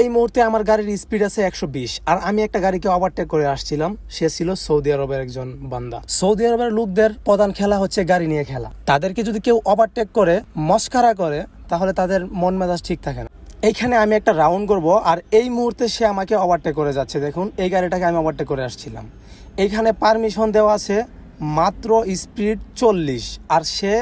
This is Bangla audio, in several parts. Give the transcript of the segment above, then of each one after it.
এই মুহূর্তে আমার গাড়ির স্পিড আছে একশো বিশ। আর আমি একটা গাড়িকে ওভারটেক করে আসছিলাম। সে ছিল সৌদি আরবের একজন বান্দা। সৌদি আরবের লোকদের প্রধান খেলা হচ্ছে গাড়ি নিয়ে খেলা। তাদেরকে যদি কেউ ওভারটেক করে, মস্কারা করে, তাহলে তাদের মন মেজাজ ঠিক থাকে না। এইখানে আমি একটা রাউন্ড করব, আর এই মুহূর্তে সে আমাকে ওভারটেক করে যাচ্ছে। দেখুন, এই গাড়িটাকে আমি ওভারটেক করে আসছিলাম। এইখানে পারমিশন দেওয়া আছে মাত্র স্পিড চল্লিশ। আর সে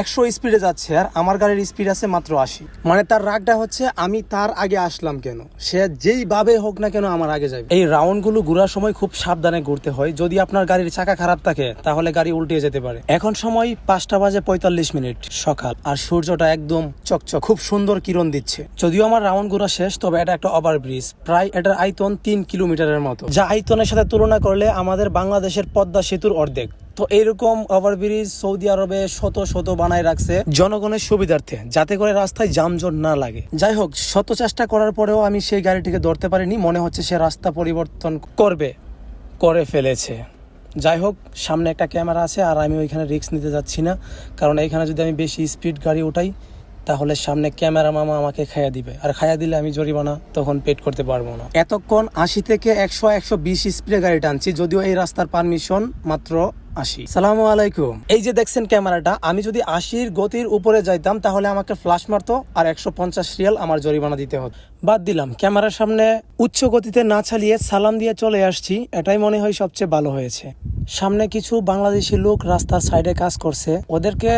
একশো স্পিডে যাচ্ছে আর আমার গাড়ির স্পিড আছে মাত্র আশি। মানে তার রাগটা হচ্ছে আমি তার আগে আসলাম কেন? সে যেইভাবে হোক না কেন আমার আগে যাবে। এই রাউন্ডগুলো ঘোরার সময় খুব সাবধানে ঘুরতে হয়। যদি আপনার গাড়ির চাকা খারাপ থাকে, তাহলে গাড়ি উল্টে যেতে পারে। এখন সময় পাঁচটা বাজে পঁয়তাল্লিশ মিনিট সকাল আর সূর্যটা একদম চকচক, খুব সুন্দর কিরণ দিচ্ছে। যদিও আমার রাউন্ড ঘোরা শেষ, তবে এটা একটা ওভার ব্রিজ প্রায় এটার আয়তন তিন কিলোমিটারের মতো। যা আয়তনের সাথে তুলনা করলে আমাদের বাংলাদেশের পদ্মা সেতুর অর্ধেক। তো এইরকম ওভারব্রিজ সৌদি আরবে শত শত বানায় রাখছে। জনগণের সুবিধার্থে, যাতে করে রাস্তায় যানজট না লাগে। যাই হোক, শত চেষ্টা করার পরেও আমি সেই গাড়িটিকে ধরতে পারিনি, মনে হচ্ছে সে রাস্তা পরিবর্তন করবে, করে ফেলেছে। যাই হোক, সামনে একটা ক্যামেরা আছে, আর আমি ওইখানে রিস্ক নিতে যাচ্ছি না, কারণ এইখানে যদি আমি বেশি স্পিড গাড়ি উঠাই, তাহলে সামনে ক্যামেরা মামা আমাকে খাইয়া দিবে। আর খাইয়া দিলে আমি জরিমানা তখন পেড করতে পারব না। এতক্ষণ আশি থেকে একশো একশো বিশ স্পিডে গাড়ি টানছি, যদিও এই রাস্তার পারমিশন মাত্র আশি সালাম আলাইকুম। এই যে দেখছেন ক্যামেরাটা, আমি যদি আশির গতির উপরে যাইতাম, তাহলে আমাকে ফ্লাশ মারতো আর একশো পঞ্চাশ রিয়াল আমার জরিমানা দিতে হতো। বাদ দিলাম, ক্যামেরার সামনে উচ্চ গতিতে না চালিয়ে সালাম দিয়ে চলে আসছি, এটাই মনে হয় সবচেয়ে ভালো হয়েছে। সামনে কিছু বাংলাদেশি লোক রাস্তার সাইডে কাজ করছে। ওদেরকে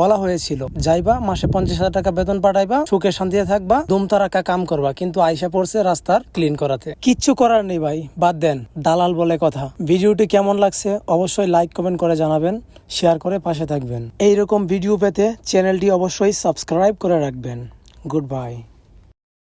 বলা হয়েছিল, যাইবা, মাসে পঞ্চাশ হাজার টাকা বেতন পাঠাইবা, সুখে শান্তিতে থাকবা দুমতা রাখা কাম করবা। কিন্তু আইসা পড়ছে রাস্তার ক্লিন করাতে। কিচ্ছু করার নেই ভাই, বাদ দেন, দালাল বলে কথা। ভিডিওটি কেমন লাগছে অবশ্যই লাইক, কমেন্ট করে জানাবেন, শেয়ার করে পাশে থাকবেন। এইরকম ভিডিও পেতে চ্যানেলটি অবশ্যই সাবস্ক্রাইব করে রাখবেন। Good bye.